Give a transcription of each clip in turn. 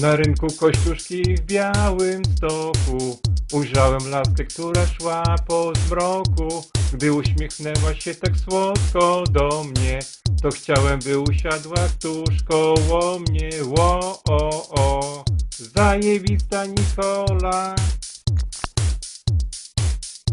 Na rynku kościuszki w białym stoku. Ujrzałem laskę, która szła po zmroku. Gdy uśmiechnęła się tak słodko do mnie To chciałem, by usiadła tuż koło mnie. Ło, o, o Zajebista Nikola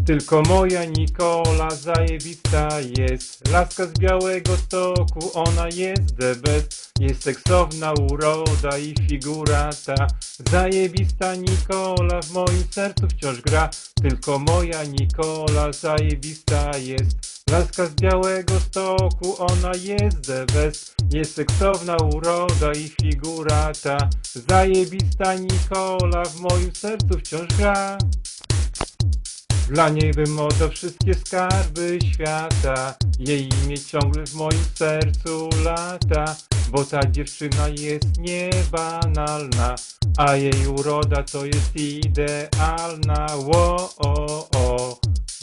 tylko moja Nikola zajebista jest. Laska z białego stoku, ona jest the best. Jest seksowna uroda i figura ta. Zajebista Nikola w moim sercu wciąż gra. Tylko moja Nikola zajebista jest. Laska z białego stoku, ona jest the best. Jest seksowna uroda i figura ta. Zajebista Nikola w moim sercu wciąż gra dla niej bym oddał wszystkie skarby świata. Jej imię ciągle w moim sercu lata Bo ta dziewczyna jest niebanalna A jej uroda to jest idealna. Ło, o, o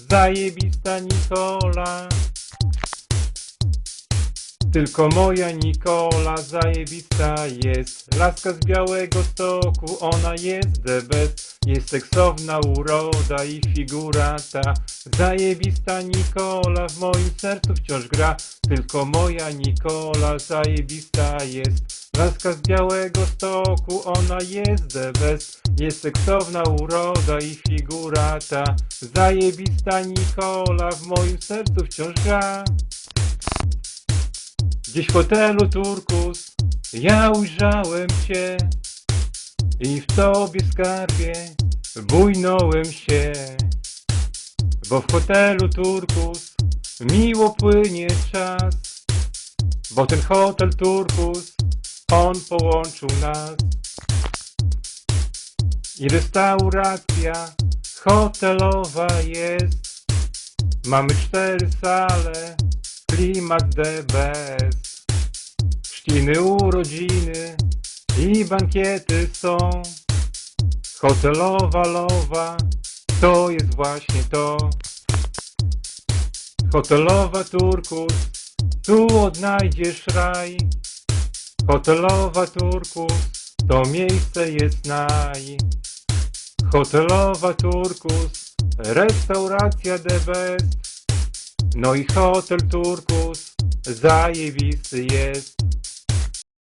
Zajebista Nikola tylko moja Nikola zajebista jest. Laska z białego stoku, ona jest the best. Jest seksowna uroda i figura ta. Zajebista Nikola w moim sercu wciąż gra. Tylko moja Nikola zajebista jest. Laska z białego stoku, ona jest the best. Jest seksowna uroda i figura ta. Zajebista Nikola w moim sercu wciąż gra Gdzieś w hotelu Turkus ja ujrzałem cię i w tobie skarbie bujnąłem się, bo w hotelu Turkus miło płynie czas, bo ten hotel Turkus on połączył nas i restauracja hotelowa jest. Mamy cztery sale, klimat best. Chrzciny, urodziny i bankiety są. Hotelowa lowa, to jest właśnie to. Hotelowa Turkus, tu odnajdziesz raj. Hotelowa Turkus, to miejsce jest naj. Hotelowa Turkus, restauracja best. No i hotel Turkus zajebisty jest.